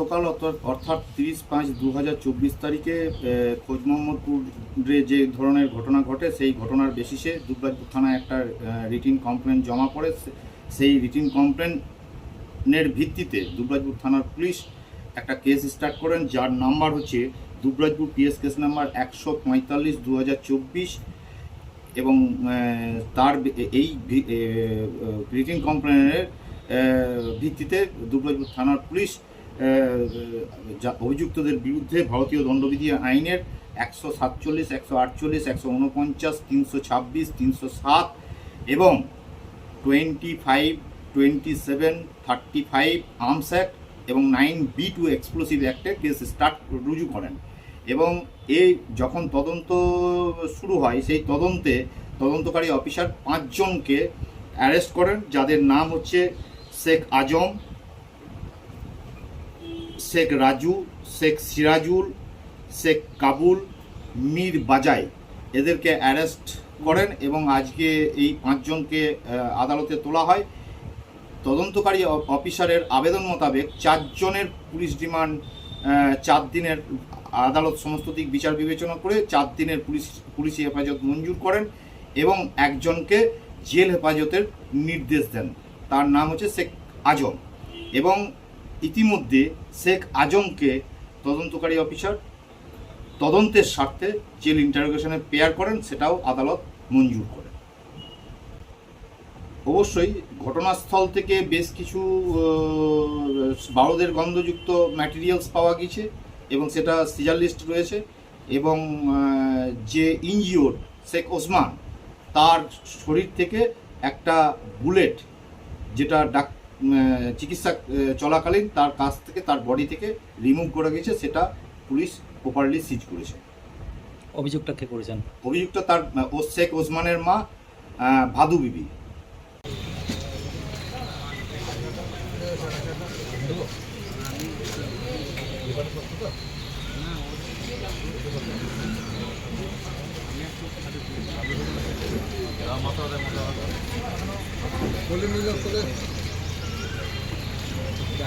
গতকাল অর্থাৎ- তিরিশ পাঁচ দু তারিখে খোঁজ মোহাম্মদপুরে যে ধরনের ঘটনা ঘটে, সেই ঘটনার বেসিসে দুবরাজপুর থানায় একটা রিটিন কমপ্লেন জমা পড়ে। সেই রিটিন কমপ্লেনের ভিত্তিতে দুবরাজপুর থানার পুলিশ একটা কেস স্টার্ট করেন, যার নাম্বার হচ্ছে দুবরাজপুর পিএস কেস নাম্বার একশো পঁয়তাল্লিশ দু এবং তার এই রিটিন কমপ্লেনের ভিত্তিতে দুবরাজপুর থানার পুলিশ অভিযুক্তদের বিরুদ্ধে ভারতীয় দণ্ডবিধি আইনের একশো সাতচল্লিশ, একশো আটচল্লিশ, একশো উনপঞ্চাশ তিনশো ছাব্বিশ, তিনশো সাত এবং twenty five twenty seven thirty five arms act এবং নাইন বি টু এক্সপ্লোসিভ অ্যাক্টে কেস স্টার্ট, রুজু করেন। এবং এই যখন তদন্ত শুরু হয়, সেই তদন্তে তদন্তকারী অফিসার পাঁচজনকে অ্যারেস্ট করেন, যাদের নাম হচ্ছে শেখ আজম শেখ রাজু, শেখ সিরাজুল, শেখ কাবুল, মীর বাজাই এদেরকে অ্যারেস্ট করেন এবং আজকে এই পাঁচজনকে আদালতে তোলা হয়। তদন্তকারী অফিসারের আবেদন মোতাবেক চারজনের পুলিশ ডিমান্ড চার দিনের আদালত সমস্ত দিক বিচার বিবেচনা করে চার দিনের পুলিশ, পুলিশি হেফাজত মঞ্জুর করেন এবং একজনকে জেল হেফাজতের নির্দেশ দেন। তার নাম হচ্ছে শেখ আজম এবং ইতিমধ্যে শেখ আজমকে তদন্তকারী অফিসার তদন্তের স্বার্থে জেল ইন্টারোগেশনে পেয়ার করেন, সেটাও আদালত মঞ্জুর করেন। অবশ্যই ঘটনাস্থল থেকে বেশ কিছু বারোদের গন্ধযুক্ত ম্যাটেরিয়ালস পাওয়া গেছে এবং সেটা সিজার লিস্ট রয়েছে এবং যে ইনজিওর শেখ ওসমান, তার শরীর থেকে একটা বুলেট যেটা ডাক চিকিৎসা চলাকালীন তার কাছ থেকে তার বডি থেকে রিমুভ করে গেছে সেটা পুলিশ প্রপারলি সিজ করেছে। অভিযোগটা কে করেছেন? অভিযুক্ত তার ও শেখ ওসমানের মা ভাদু বিবি।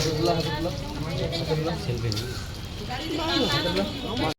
হাসিবুল্লাহ হাসিবুল্লাহ